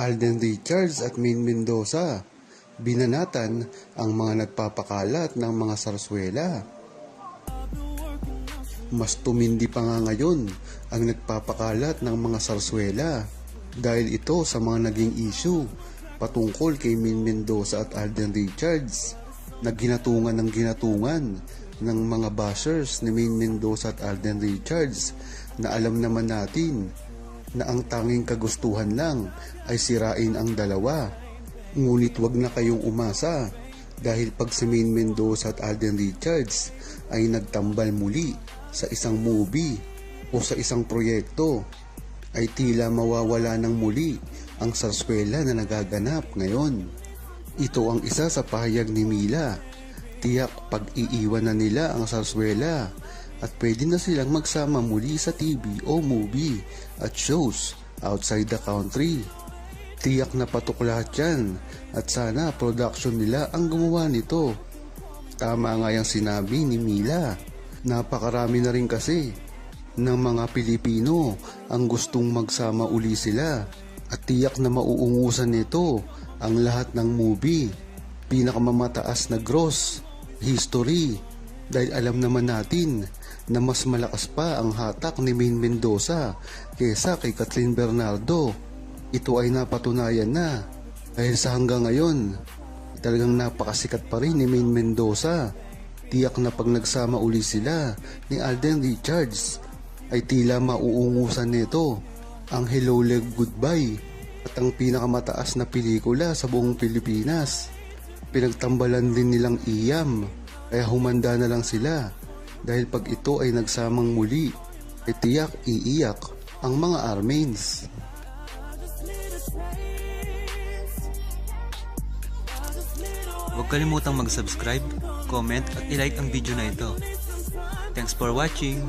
Alden Richards at Min Mendoza. Binanatan ang mga nagpapakalat ng mga sarswela. Mas tumindi pa nga ngayon ang nagpapakalat ng mga sarswela dahil ito sa mga naging issue patungkol kay Min Mendoza at Alden Richards na ginatungan ng ginatungan ng mga bashers ni Min Mendoza at Alden Richards na alam naman natin na ang tanging kagustuhan lang ay sirain ang dalawa. Ngunit wag na kayong umasa dahil pag si Min Mendoza at Alden Richards ay nagtambal muli sa isang movie o sa isang proyekto ay tila mawawala ng muli ang sarswela na nagaganap ngayon. Ito ang isa sa pahayag ni Mila. Tiyak pag-iiwan na nila ang sarswela at pwede na silang magsama muli sa TV o movie at shows outside the country. Tiyak na patok lahat yan at sana production nila ang gumawa nito. Tama nga yung sinabi ni Mila. Napakarami na rin kasi ng mga Pilipino ang gustong magsama uli sila at tiyak na mauungusan nito ang lahat ng movie. Pinakamamataas na gross, history, dahil alam naman natin na mas malakas pa ang hatak ni Min Mendoza kesa kay Kathleen Bernardo. Ito ay napatunayan na dahil sa hanggang ngayon talagang napakasikat pa rin ni Min Mendoza. Tiyak na pag nagsama uli sila ni Alden Richards ay tila mauungusan nito ang Hello Leg Goodbye at ang pinakamataas na pelikula sa buong Pilipinas. Pinagtambalan din nilang iyam kaya humanda na lang sila dahil pag ito ay nagsamang muli ay tiyak iiyak ang mga Armains. Huwag kalimutang mag-subscribe, comment at ilike ang video na ito. Thanks for watching!